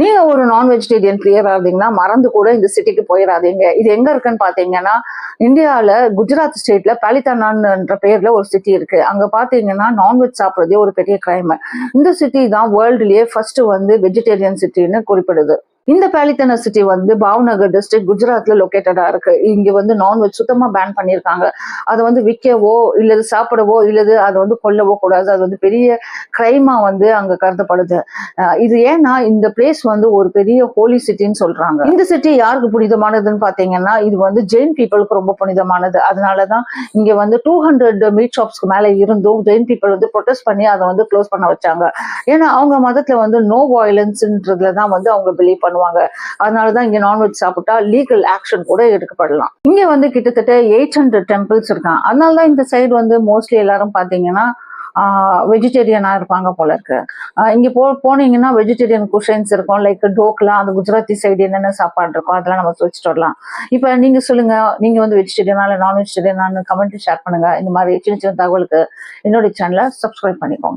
நீங்க ஒரு நான் வெஜிடேரியன் பிரியரா இருந்தீங்கன்னா மறந்து கூட இந்த சிட்டிக்கு போயிடாதீங்க இது எங்க இருக்குன்னு பாத்தீங்கன்னா இந்தியால குஜராத் ஸ்டேட்ல பாலித்தானான்ற பேர்ல ஒரு சிட்டி இருக்கு. அங்க பாத்தீங்கன்னா நான்வெஜ் சாப்பிடுறதே ஒரு பெரிய கிரைம் இந்த சிட்டி தான் வேர்ல்டுலயே ஃபர்ஸ்ட் வந்து வெஜிடேரியன் சிட்டின்னு குறிப்பிடுது. இந்த பாலித்தன சிட்டி வந்து பாவ்நகர் டிஸ்ட்ரிக்ட் குஜராத்ல லொக்கேட்டடா இருக்கு. இங்க வந்து நான்வெஜ் சுத்தமா பேன் பண்ணியிருக்காங்க அதை வந்து விற்கவோ இல்லது சாப்பிடவோ இல்லது அதை வந்து கொல்லவோ கூடாது. அது வந்து பெரிய கிரைமா வந்து அங்க கருதப்படுது. இது ஏன்னா இந்த பிளேஸ் வந்து ஒரு பெரிய ஹோலி சிட்டின்னு சொல்றாங்க. இந்த சிட்டி யாருக்கு புனிதமானதுன்னு பாத்தீங்கன்னா இது வந்து ஜெயின் பீப்புளுக்கு ரொம்ப புனிதமானது. அதனாலதான் இங்க வந்து டூ ஹண்ட்ரட் மீட் ஷாப்ஸ்க்கு மேல இருந்தும் ஜெயின் பீப்புள் வந்து ப்ரொடெஸ்ட் பண்ணி அதை வந்து க்ளோஸ் பண்ண வச்சாங்க. ஏன்னா அவங்க மதத்துல வந்து நோ வயலன்ஸ்ன்றதுல தான் வந்து அவங்க பிலீவ் பண்ணுவாங்க. அதனாலதான் இங்க நான்வெஜ் சாப்பிட்டா லீகல் ஆக்ஷன் கூட எடுக்கப்படலாம். இங்க வந்து கிட்டத்தட்ட எயிட் ஹண்ட்ரட் டெம்பிள்ஸ் இருக்கான் அதனால தான் இந்த சைடு வந்து மோஸ்ட்லி எல்லாரும் பாத்தீங்கன்னா வெஜிடேரியனா இருப்பாங்க போல இருக்கு. இங்கே இங்க போ போனீங்கன்னா வெஜிடேரியன் குஷன்ஸ் இருக்கும். லைக் டோக்லா அந்த குஜராத்தி சைடு என்னென்ன சாப்பாடு இருக்கும் அதெல்லாம் நம்ம வச்சுட்டு வரலாம். இப்போ நீங்க சொல்லுங்க நீங்க வந்து வெஜிடேரியனா இல்லை நான் வெஜிடேரியனான்னு கமெண்ட் ஷேர் பண்ணுங்க. இந்த மாதிரி சின்ன சின்ன தகவலுக்கு என்னுடைய சேனலை சப்ஸ்கிரைப் பண்ணிக்கோங்க.